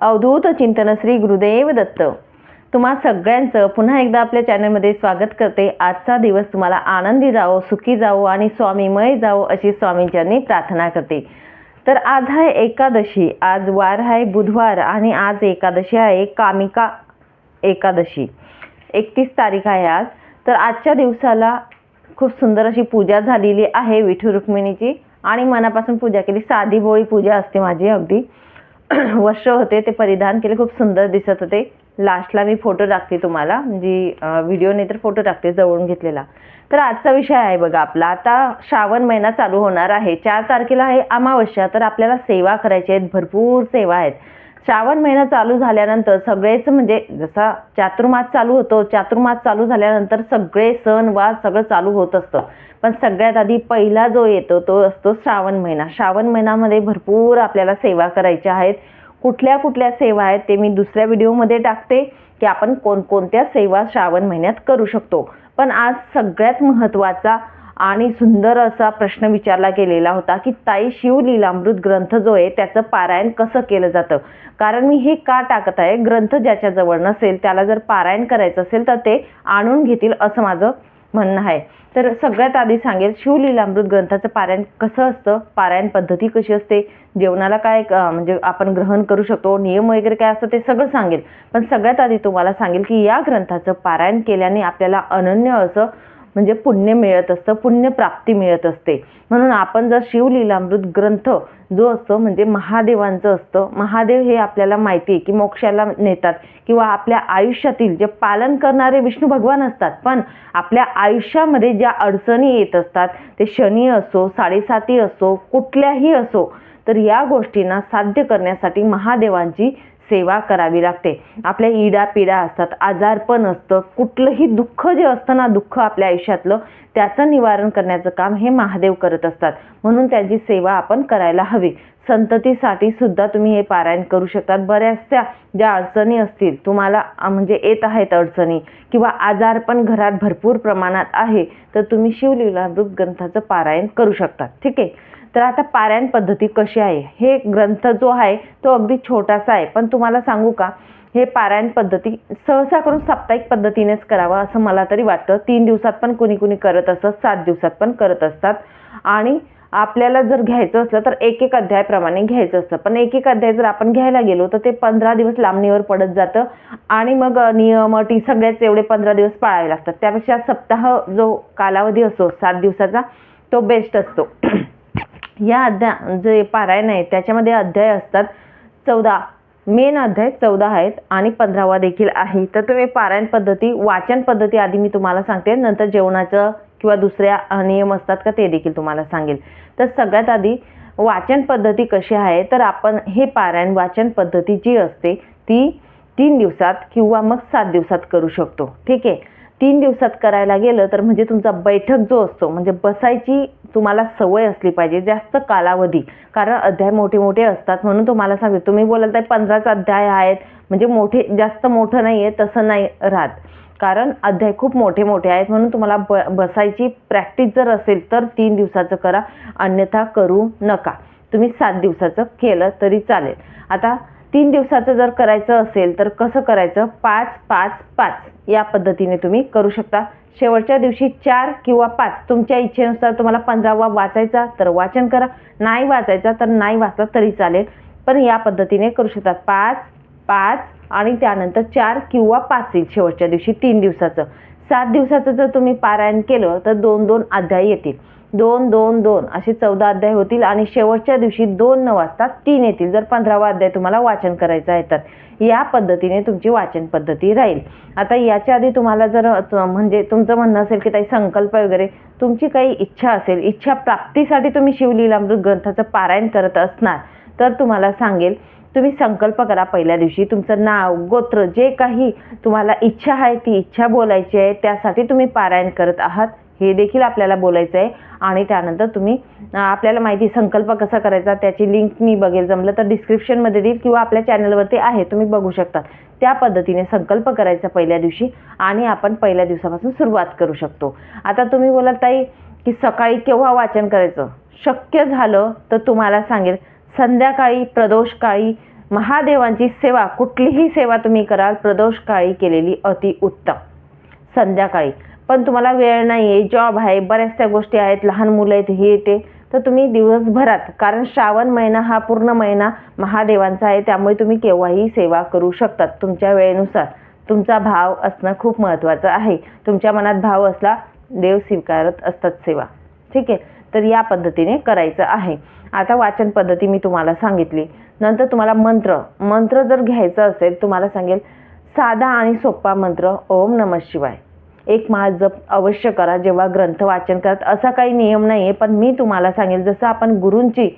अवधूत चिंतन श्री गुरुदेव दत्त. तुम्हा सगळ्यांचं पुन्हा एकदा आपल्या चॅनलमध्ये स्वागत करते. आजचा दिवस तुम्हाला आनंदी जावो सुखी जावो आणि स्वामीमय जावो अशी स्वामींच्यांनी प्रार्थना करते. तर आज आहे एकादशी. आज वार आहे बुधवार आणि आज एकादशी आहे कामिका एकादशी. एकतीस तारीख आहे आज. तर आजच्या दिवसाला खूप सुंदर अशी पूजा झालेली आहे विठू रुक्मिणीची आणि मनापासून पूजा केली. साधी बोळी पूजा असते माझी अगदी. वस्त्र होते ते परिधान केले. खूप सुंदर दिसत होते. लास्टला मी फोटो टाकते तुम्हाला. जी व्हिडिओ नाही तर फोटो टाकते जवळून घेतलेला. तर आजचा विषय आहे बघा आपला. आता श्रावण महिना चालू होणार आहे. चार तारखेला आहे अमावस्या. तर आपल्याला सेवा करायची आहेत. भरपूर सेवा आहेत. श्रावण महिना चालू झाल्यानंतर सगळेच म्हणजे जसा चातुर्मास चालू होतो चातुर्मास चालू झाल्यानंतर सगळे सण वाद सगळं चालू होत असतं. पण सगळ्यात आधी पहिला जो येतो तो असतो श्रावण महिना. श्रावण महिन्यामध्ये भरपूर आपल्याला सेवा करायच्या आहेत. कुठल्या कुठल्या सेवा आहेत ते मी दुसऱ्या व्हिडिओमध्ये टाकते की आपण कोणकोणत्या सेवा श्रावण महिन्यात करू शकतो. पण आज सगळ्यात महत्त्वाचा आणि सुंदर असा प्रश्न विचारला गेलेला होता की ताई शिवलीलामृत ग्रंथ जो आहे त्याचं पारायण कसं केलं जातं? कारण मी हे का टाकत आहे? ग्रंथ ज्याच्याजवळ नसेल त्याला जर पारायण करायचं असेल तर ते आणून घेतील असं माझं म्हणणं आहे. तर सगळ्यात आधी सांगेल शिवलीलामृत ग्रंथाचं पारायण कसं असतं? पारायण पद्धती कशी असते? जेवणाला काय म्हणजे आपण ग्रहण करू शकतो? नियम वगैरे काय असतं ते सगळं सांगेल. पण सगळ्यात आधी तुम्हाला सांगेल की या ग्रंथाचं पारायण केल्याने आपल्याला अनन्य असं म्हणजे पुण्य मिळत असतं पुण्यप्राप्ती मिळत असते. म्हणून आपण जर शिवलीलामृत ग्रंथ जो असतो म्हणजे महादेवांचं असतं महादेव हे आपल्याला माहिती आहे की मोक्षाला नेतात किंवा आपल्या आयुष्यातील जे पालन करणारे विष्णू भगवान असतात पण आपल्या आयुष्यामध्ये ज्या अडचणी येत असतात ते शनी असो साडेसाती असो कुठल्याही असो तर या गोष्टींना साध्य करण्यासाठी महादेवांची सेवा करावी लागते. आपल्या इडा पिडा असतात आजारपण असतं. कुठलंही दुःख जे असतं ना दुःख आपल्या आयुष्यातलं त्याचं निवारण करण्याचं काम हे महादेव करत असतात. म्हणून त्यांची सेवा आपण करायला हवी. संततीसाठी सुद्धा तुम्ही हे पारायण करू शकतात. बऱ्याचशा ज्या अडचणी असतील तुम्हाला म्हणजे येत आहेत अडचणी किंवा आजारपण घरात भरपूर प्रमाणात आहे तर तुम्ही शिवलीलामृत ग्रंथाचं पारायण करू शकतात. ठीक आहे? तर आता पारायण पद्धती कशी आहे? हे ग्रंथ जो आहे तो अगदी छोटासा आहे. पण तुम्हाला सांगू का? हे पारायण पद्धती सहसा करून साप्ताहिक पद्धतीनेच करावं असं मला तरी वाटतं. तीन दिवसात पण कुणी कुणी करत असतात सात दिवसात पण करत असतात. आणि आपल्याला जर घ्यायचं असलं तर एक एक अध्यायाप्रमाणे घ्यायचं असतं. पण एक एक अध्याय जर आपण घ्यायला गेलो तर ते पंधरा दिवस लांबणीवर पडत जातं. आणि मग नियम अटी सगळ्याच एवढे पंधरा दिवस पाळावे लागतात. त्यापेक्षा सप्ताह जो कालावधी असतो सात दिवसाचा तो बेस्ट असतो. या अध्याय जे पारायण आहे त्याच्यामध्ये अध्याय असतात. चौदा मेन अध्याय चौदा आहेत आणि पंधरावा देखील आहे. तर तुम्ही पारायण पद्धती वाचन पद्धती आधी मी तुम्हाला सांगते. नंतर जेवणाचं किंवा दुसऱ्या नियम असतात का ते देखील तुम्हाला सांगेल. तर सगळ्यात आधी वाचन पद्धती कशी आहे? तर आपण हे पारायण वाचन पद्धती जी असते ती तीन दिवसात किंवा मग सात दिवसात करू शकतो. ठीक आहे? तीन दिवसात करायला गेलं तर म्हणजे तुमचा बैठक जो असतो म्हणजे बसायची तुम्हाला सवय असली पाहिजे जास्त कालावधी. कारण अध्याय मोठे मोठे असतात म्हणून तुम्हाला सांगते. तुम्ही बोलाल तर पंधराच अध्याय आहेत म्हणजे मोठे जास्त मोठं नाही आहे तसं नाही राहत. कारण अध्याय खूप मोठे मोठे आहेत म्हणून तुम्हाला ब बसायची प्रॅक्टिस जर असेल तर तीन दिवसाचं करा अन्यथा करू नका. तुम्ही सात दिवसाचं केलं तरी चालेल. आता तीन दिवसाचं जर करायचं असेल तर कसं करायचं? पाच पाच पाच या पद्धतीने तुम्ही करू शकता. शेवटच्या दिवशी चार किंवा पाच तुमच्या इच्छेनुसार तुम्हाला पंधरावा वाचायचा तर वाचन करा. नाही वाचायचा तर नाही वाचला तरी चालेल. पण या पद्धतीने करू शकता. पाच पाच आणि त्यानंतर चार किंवा पाच येईल शेवटच्या दिवशी तीन दिवसाचं. सात दिवसाचं जर तुम्ही पारायण केलं तर दोन दोन अध्याय येतील. दोन दोन दोन असे चौदा अध्याय होतील आणि शेवटच्या दिवशी दोन न वाजता तीन येतील. जर पंधरावा अध्याय तुम्हाला वाचन करायचं आहे तर. या पद्धतीने तुमची वाचन पद्धती राहील. आता याच्या आधी तुम्हाला जर म्हणजे तुमचं म्हणणं असेल की काही संकल्प वगैरे तुमची काही इच्छा असेल इच्छा प्राप्तीसाठी तुम्ही शिवलीलामृत ग्रंथाचं पारायण करत असणार तर तुम्हाला सांगेल तुम्ही संकल्प करा पहिल्या दिवशी. तुमचं नाव गोत्र जे काही तुम्हाला इच्छा आहे ती इच्छा बोलायची आहे त्यासाठी तुम्ही पारायण करत आहात. हे देखील आपल्याला बोलायचं आहे आणि त्यानंतर तुम्ही आपल्याला माहिती संकल्प कसा करायचा त्याची लिंक मी बघेल. जमलं तर डिस्क्रिप्शनमध्ये देईल किंवा आपल्या चॅनलवरती आहे तुम्ही बघू शकता. त्या पद्धतीने संकल्प करायचा पहिल्या दिवशी आणि आपण पहिल्या दिवसापासून सुरुवात करू शकतो. आता तुम्ही बोलाल ताई की सकाळी केव्हा वाचन करायचं? शक्य झालं तर तुम्हाला सांगेल संध्याकाळी प्रदोषकाळी महादेवांची सेवा कुठलीही सेवा तुम्ही कराल प्रदोष काळी केलेली अति उत्तम संध्याकाळी. पण तुम्हाला वेळ नाही आहे जॉब आहे बऱ्याचशा गोष्टी आहेत लहान मुलं आहेत हे ते. तर तुम्ही दिवसभरात कारण श्रावण महिना हा पूर्ण महिना महादेवांचा आहे त्यामुळे तुम्ही केव्हाही सेवा करू शकतात तुमच्या वेळेनुसार. तुमचा भाव असणं खूप महत्त्वाचं आहे. तुमच्या मनात भाव असला देव स्वीकारत असतात सेवा. ठीक आहे? तर या पद्धतीने करायचं आहे. आता वाचन पद्धती मी तुम्हाला सांगितली. नंतर तुम्हाला मंत्र. मंत्र जर घ्यायचा असेल तुम्हाला सांगेल साधा आणि सोपा मंत्र ओम नम शिवाय. एक महाजप जप अवश्य करा जेव्हा ग्रंथ वाचन करत असा काही नियम नाही आहे पण मी तुम्हाला सांगेल जसं आपण गुरूंची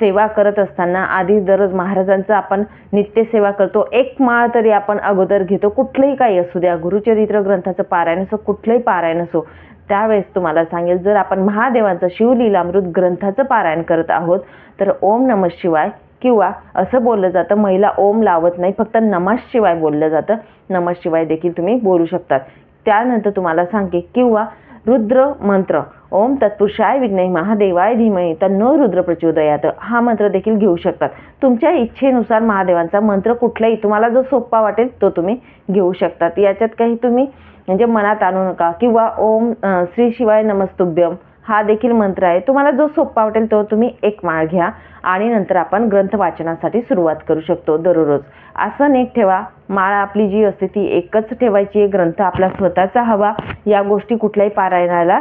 सेवा करत असताना आधी दररोज महाराजांचं आपण नित्यसेवा करतो एक माळ तरी आपण अगोदर घेतो कुठलंही काही असू द्या गुरुचरित्र ग्रंथाचं पारायण असो कुठलंही पारायण असो त्यावेळेस तुम्हाला सांगेल जर आपण महादेवांचं शिवलीलामृत ग्रंथाचं पारायण करत आहोत तर ओम नम शिवाय किंवा असं बोललं जातं महिला ओम लावत नाही फक्त नमः शिवाय बोललं जातं नमः शिवाय देखील तुम्ही बोलू शकतात. त्यानंतर तुम्हाला सांगे किंवा रुद्र मंत्र. ओम तत्पुरुषाय विघ्ने महादेवाय धीमही. तन्नो रुद्र प्रचोदयात. हा मंत्र देखील घेऊ शकतात. तुमच्या इच्छेनुसार महादेवांचा मंत्र कुठलाही तुम्हाला जो सोपा वाटेल तो तुम्ही घेऊ शकतात. याच्यात काही तुम्ही म्हणजे मनात आणू नका. किंवा ओम श्री शिवाय नमस्तुभ्यम. हा देखील मंत्र आहे. तुम्हाला जो सोपा वाटेल तो तुम्ही एक माळ घ्या आणि नंतर आपण ग्रंथ वाचनासाठी सुरुवात करू शकतो दररोज. असं नीट ठेवा. माळ आपली जी असते ती एकच ठेवायची आहे. ग्रंथ आपला स्वतःचा हवा. या गोष्टी कुठल्याही पारायणाला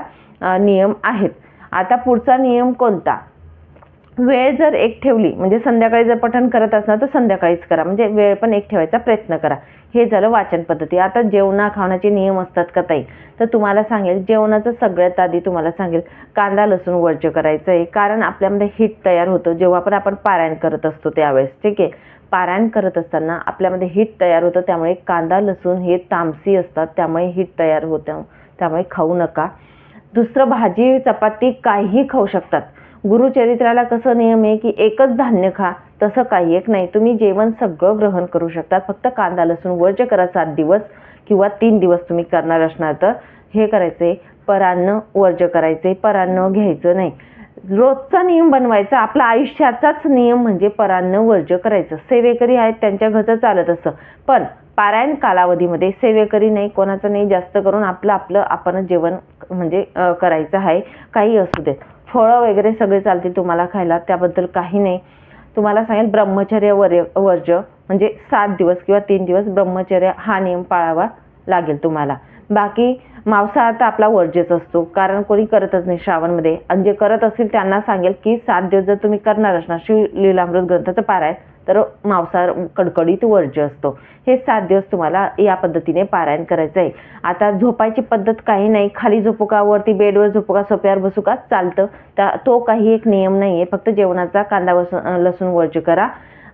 नियम आहेत. आता पुढचा नियम कोणता? वेळ जर एक ठेवली म्हणजे संध्याकाळी जर पठण करत असणार तर संध्याकाळीच करा. म्हणजे वेळ पण एक ठेवायचा प्रयत्न करा. हे झालं वाचन पद्धती. आता जेवणा खावण्याचे नियम असतात का ताई? तर तुम्हाला सांगेल जेवणाचं सगळ्यात आधी तुम्हाला सांगेल कांदा लसूण वर्ज करायचं आहे कारण आपल्यामध्ये हिट तयार होतं. जेव्हा पण आपण पारायण करत असतो त्यावेळेस ठीक आहे? पारायण करत असताना आपल्यामध्ये हिट तयार होतं. त्यामुळे कांदा लसूण हे तामसी असतात. त्यामुळे हिट तयार होतं. त्यामुळे खाऊ नका. दुसरं भाजी चपाती काहीही खाऊ शकतात. गुरुचरित्राला कसं नियम आहे की एकच धान्य खा तसं काही एक नाही. तुम्ही जेवण सगळं ग्रहण करू शकता फक्त कांदा लसूण वर्ज करा सात दिवस किंवा तीन दिवस तुम्ही करणार असणार तर. हे करायचे परान्न वर्ज करायचे परान्न घ्यायचं नाही. रोजचा नियम बनवायचा. आपला आयुष्याचाच नियम म्हणजे परान्न वर्ज करायचं. सेवेकरी आहेत त्यांच्या घरचं चालत असतं पण पारायण कालावधीमध्ये सेवेकरी नाही कोणाचं नाही. जास्त करून आपलं आपलं आपण जेवण म्हणजे करायचं आहे. काही असू देत. फळं वगैरे सगळे चालतील तुम्हाला खायला त्याबद्दल काही नाही. तुम्हाला सांगेल ब्रह्मचर्य वर्य वर्ज म्हणजे सात दिवस किंवा तीन दिवस ब्रह्मचर्य हा नियम पाळावा लागेल तुम्हाला. बाकी मांसाहार तर आपला वर्जेच असतो कारण कोणी करतच नाही श्रावणमध्ये. आणि जे करत असतील त्यांना सांगेल की सात दिवस जर तुम्ही करणार असणार शिव लीलामृत ग्रंथाचं पारायण तर मांसाहार कडकडीत वर्ज्य असतो. हे सात दिवस तुम्हाला या पद्धतीने पारायण करायचं आहे आता झोपायची पद्धत काही नाही. खाली झोपू का वरती बेडवर झोपू का सोप्यावर बसू का चालतं. त्या तो काही एक नियम नाही आहे फक्त जेवणाचा कांदा वस लसूण वर्ज्य करा.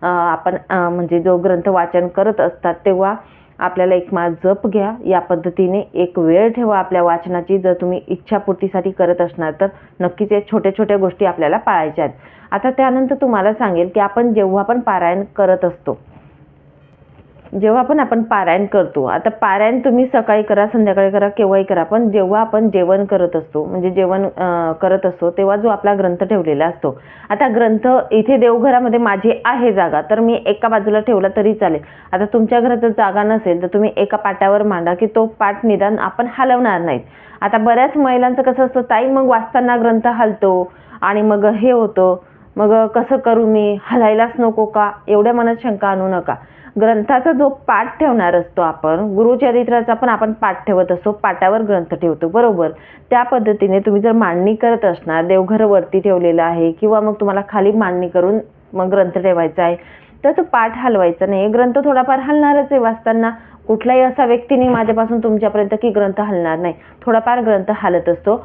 आपण म्हणजे जो ग्रंथ वाचन करत असतात तेव्हा आपल्याला एक मास जप घ्या. या पद्धतीने एक वेळ ठेवा आपल्या वाचनाची. जर तुम्ही इच्छापूर्तीसाठी करत असणार तर नक्कीच या छोट्या छोट्या गोष्टी आपल्याला पाळायच्या आहेत. आता त्यानंतर तुम्हाला सांगेल की आपण जेव्हा पण पारायण करत असतो जेव्हा पण आपण पारायण करतो आता पारायण तुम्ही सकाळी करा संध्याकाळी करा केव्हाही करा पण जेव्हा आपण जेवण करत असतो म्हणजे जेवण करत असतो तेव्हा जो आपला ग्रंथ ठेवलेला असतो. आता ग्रंथ इथे देवघरामध्ये माझी आहे जागा तर मी एका बाजूला ठेवला तरी चालेल. आता तुमच्या घरात जर जागा नसेल तर तुम्ही एका पाटावर मांडा की तो पाट निदान आपण हलवणार नाहीत. आता बऱ्याच महिलांचं कसं असतं ताई मग वाचताना ग्रंथ हलतो आणि मग हे होतं मग कसं करू मी? हलायलाच नको का? एवढ्या मनात शंका आणू नका. ग्रंथाचा जो पाठ ठेवणार असतो आपण गुरुचरित्राचा पण आपण पाठ ठेवत असतो पाटावर ग्रंथ ठेवतो बरोबर? त्या पद्धतीने तुम्ही जर मांडणी करत असणार देवघर वरती ठेवलेलं आहे किंवा मग तुम्हाला खाली मांडणी करून मग ग्रंथ ठेवायचा आहे तर तो पाठ हलवायचा नाही. ग्रंथ थोडाफार हलणारच आहे वाचताना. कुठलाही असा व्यक्ती नाही माझ्यापासून तुमच्यापर्यंत की ग्रंथ हलणार नाही. थोडाफार ग्रंथ हलत असतो.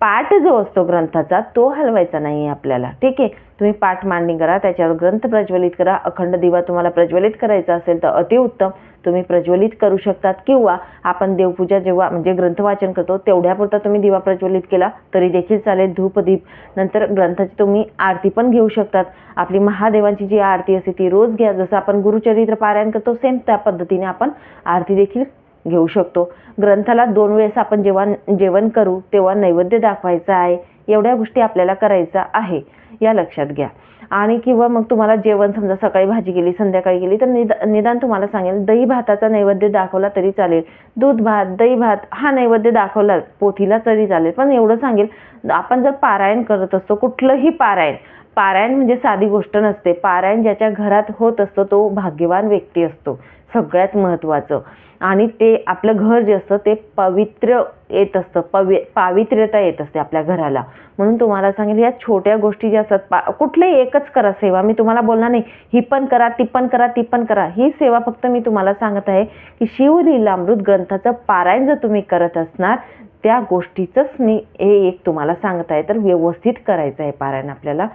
पाठ जो असतो ग्रंथाचा तो हलवायचा नाही आहे आपल्याला. ठीक? आहे तुम्ही पाठ मांडणी करा त्याच्यावर ग्रंथ प्रज्वलित करा. अखंड दिवा तुम्हाला प्रज्वलित करायचा असेल तर अतिउत्तम तुम्ही प्रज्वलित करू शकतात किंवा आपण देवपूजा जेव्हा म्हणजे ग्रंथ वाचन करतो तेवढ्यापुरता तुम्ही दिवा प्रज्वलित केला तरी देखील चालेल धूपदीप नंतर ग्रंथाची तुम्ही आरती पण घेऊ शकतात. आपली महादेवांची जी आरती असते ती रोज घ्या. जसं आपण गुरुचरित्र पारायण करतो सेम त्या पद्धतीने आपण आरती देखील घेऊ शकतो. ग्रंथाला दोन वेळेस आपण जेव्हा जेवण करू तेव्हा नैवेद्य दाखवायचा आहे एवढ्या गोष्टी आपल्याला करायच्या आहे या लक्षात घ्या. आणि किंवा मग तुम्हाला जेवण समजा सकाळी भाजी गेली संध्याकाळी गेली तर निदा निदान तुम्हाला सांगेल दही भाताचा नैवेद्य दाखवला तरी चालेल. दूध भात दही भात हा नैवेद्य दाखवला पोथीला तरी चालेल. पण एवढं सांगेल आपण जर पारायण करत असतो कुठलंही पारायण पारायण म्हणजे साधी गोष्ट नसते. पारायण ज्याच्या घरात होत असतो तो भाग्यवान व्यक्ती असतो. सगळ्यात महत्त्वाचं. आणि ते आपलं घर जे असतं ते पवित्र येत असतं. पवि पावित्र्यता येत असते आपल्या घराला. म्हणून तुम्हाला सांगेल या छोट्या गोष्टी ज्या असतात पा कुठल्याही एकच करा सेवा. मी तुम्हाला बोलणार नाही. ही पण करा ती पण करा ती पण करा. ही सेवा फक्त मी तुम्हाला सांगत आहे की शिवलीलामृत ग्रंथाचं पारायण जर तुम्ही करत असणार त्या गोष्टीचंच मी हे एक तुम्हाला सांगत आहे. तर व्यवस्थित करायचं आहे पारायण आपल्याला.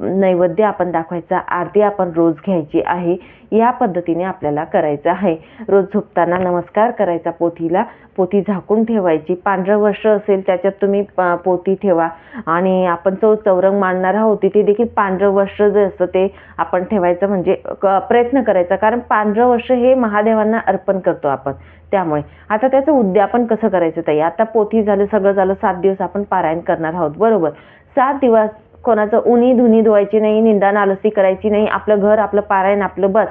नैवेद्य आपण दाखवायचा आरती आपण रोज घ्यायची आहे या पद्धतीने आपल्याला करायचं आहे. रोज झोपताना नमस्कार करायचा पोथीला पोथी झाकून ठेवायची. पांढरं वर्ष असेल त्याच्यात तुम्ही प- पोथी ठेवा. आणि आपण जो चौरंग मांडणार आहोत तिथे देखील पांढरं वर्ष जे असतं ते आपण ठेवायचं म्हणजे क- प्रयत्न करायचा. कारण पांढरं वर्ष हे महादेवांना अर्पण करतो आपण. त्यामुळे आता त्याचं उद्यापन कसं करायचं ताई? आता पोथी झालं सगळं झालं सात दिवस आपण पारायण करणार आहोत. बरोबर? सात दिवस कोणाचं उनी धुनी धुवायची नाही निंदा नालसी करायची नाही आपलं घर आपलं पारायण आपलं बस.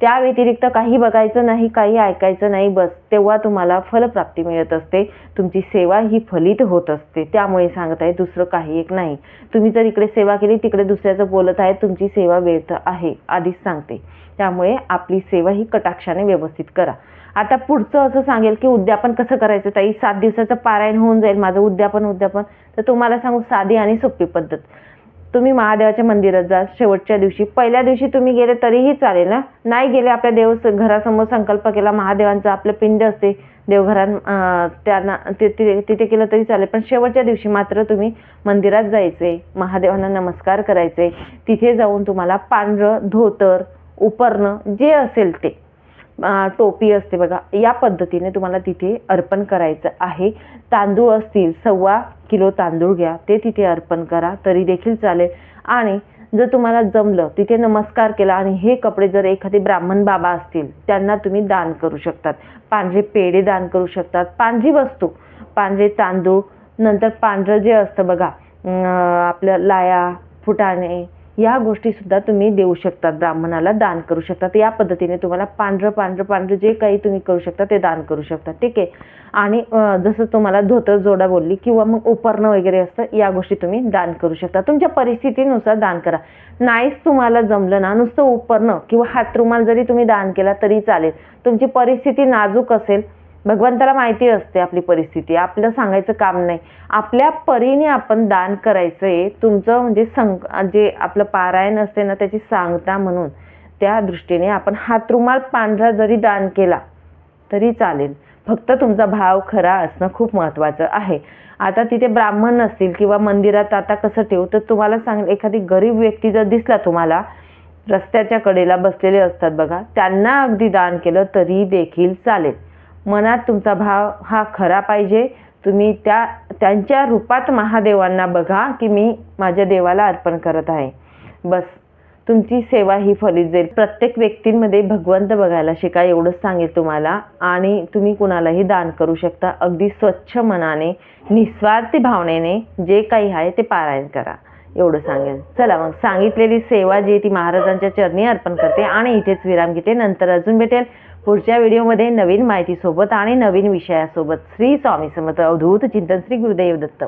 त्या व्यतिरिक्त काही बघायचं नाही काही ऐकायचं नाही बस. तेव्हा तुम्हाला फलप्राप्ती मिळत असते. तुमची सेवा ही फलित होत असते. त्यामुळे सांगत आहे दुसरं काही एक नाही. तुम्ही जर इकडे सेवा केली तिकडे दुसऱ्याचं बोलत आहे तुमची सेवा व्यर्थ आहे आधीच सांगते. त्यामुळे आपली सेवा ही कटाक्षाने व्यवस्थित करा. आता पुढचं असं सांगेल की उद्यापन कसं करायचं? ताई सात दिवसाचं पारायण होऊन जाईल माझं उद्यापन उद्यापन. तर तुम्हाला सांगू साधी आणि सोपी पद्धत. तुम्ही महादेवाच्या मंदिरात जा शेवटच्या दिवशी. पहिल्या दिवशी तुम्ही गेले तरीही चालेल ना नाही गेले आपल्या देव घरासमोर संकल्प केला महादेवांचा आपलं पिंड असते देवघरात त्यांना ते- तिथे केलं तरी चालेल. पण शेवटच्या दिवशी मात्र तुम्ही मंदिरात जायचे महादेवांना नमस्कार करायचे. तिथे जाऊन तुम्हाला पांढरं धोतर उपरणं जे असेल ते. टोपी असते बघा या पद्धतीने तुम्हाला तिथे अर्पण करायचं आहे. तांदूळ असतील सव्वा किलो तांदूळ घ्या ते तिथे अर्पण करा तरी देखील चालेल. आणि जर तुम्हाला जमलं तिथे नमस्कार केला आणि हे कपडे जर एखादे ब्राह्मण बाबा असतील त्यांना तुम्ही दान करू शकतात. पांढरे पेढे दान करू शकतात. पांढरी वस्तू पांढरे तांदूळ नंतर पांढरं जे असतं बघा आपलं लाया फुटाणे या गोष्टीसुद्धा तुम्ही देऊ शकतात ब्राह्मणाला दान करू शकतात. या पद्धतीने तुम्हाला पांढरं पांढरं पांढरं जे काही तुम्ही करू शकता ते दान करू शकता ठीक आहे? आणि जसं तुम्हाला धोतर जोडा बोलली किंवा मग उपरणं वगैरे असतं या गोष्टी तुम्ही दान करू शकता. तुमच्या परिस्थितीनुसार दान करा. नाहीच तुम्हाला जमलं ना नुसतं उपरणं किंवा हातरुमाल जरी तुम्ही दान केला तरी चालेल. तुमची परिस्थिती नाजूक असेल भगवंताला माहिती असते आपली परिस्थिती आपलं सांगायचं काम नाही. आपल्या परीने आपण दान करायचं आहे तुमचं म्हणजे संक जे आपलं पारायण असते ना त्याची सांगता म्हणून त्या दृष्टीने आपण हातरुमाल पांढरा जरी दान केला तरी चालेल. फक्त तुमचा भाव खरा असणं खूप महत्त्वाचं आहे. आता तिथे ब्राह्मण नसतील किंवा मंदिरात आता कसं ठेवू तर तुम्हाला सांग एखादी गरीब व्यक्ती जर दिसला तुम्हाला रस्त्याच्या कडेला बसलेले असतात बघा त्यांना अगदी दान केलं तरी देखील चालेल. मनात तुमचा भाव हा खरा पाहिजे. तुम्ही त्या त्यांच्या रूपात महादेवांना बघा की मी माझ्या देवाला अर्पण करत आहे. बस. तुमची सेवा ही फलित जाईल. प्रत्येक व्यक्तींमध्ये भगवंत बघायला शिका एवढंच सांगेल तुम्हाला. आणि तुम्ही कुणालाही दान करू शकता. अगदी स्वच्छ मनाने निस्वार्थी भावनेने जे काही आहे ते पारायण करा. एवढं सांगेल. चला मग सांगितलेली सेवा जी आहे ती महाराजांच्या चरणी अर्पण करते आणि इथेच विराम घेते. नंतर अजून भेटेल. पुढच्या व्हिडिओमध्ये नवीन माहितीसोबत आणि नवीन विषयासोबत श्री स्वामी समर्थ अवधूत चिंतन श्री गुरुदेव दत्त.